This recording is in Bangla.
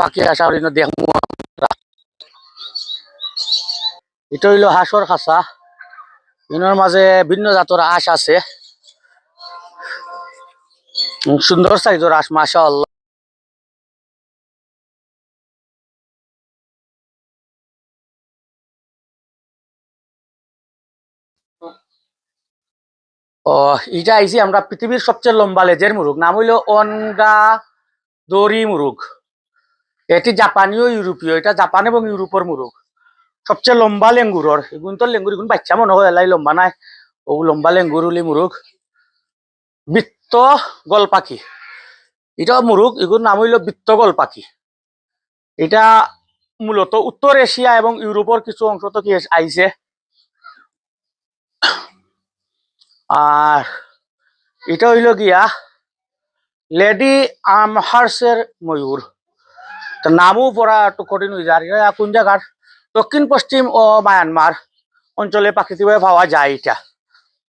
পাখি। এটা হইল হাঁসর খাঁচা। ইনোর মাঝে ভিন্ন জাতর আঁশ আছে। সুন্দর সাইজের আল্লাহ ও এটা আমরা পৃথিবীর সবচেয়ে লম্বা লেজের মুরুগ নাম হইল অনগা দড়ি মুরুগ এটি জাপানীয়, ইউরোপীয়। এটা জাপান এবং ইউরোপের মুরুগ। সবচেয়ে লম্বা লেঙ্গুরর। এগুন তো লেঙ্গুর, এগুন বাচ্চা মনে হয়, এলাই লম্বা নাই। ও লম্বা লেঙ্গুর উলি মুরুগ। বৃত্ত গল পাখি এটা মুরুগ, এগুর নাম হইল বৃত্ত গল পাখি এটা মূলত উত্তর এশিয়া এবং ইউরোপের কিছু অংশ তো কি আইছে। আর এটা হইল গিয়া লেডি আমহার্সের ময়ূর। তো নামও পড়া একটু কঠিন হয়ে যায়। আর কোন জায়গার দক্ষিণ, পশ্চিম ও মায়ানমার অঞ্চলে প্রাকৃতিকভাবে পাওয়া যায় এটা।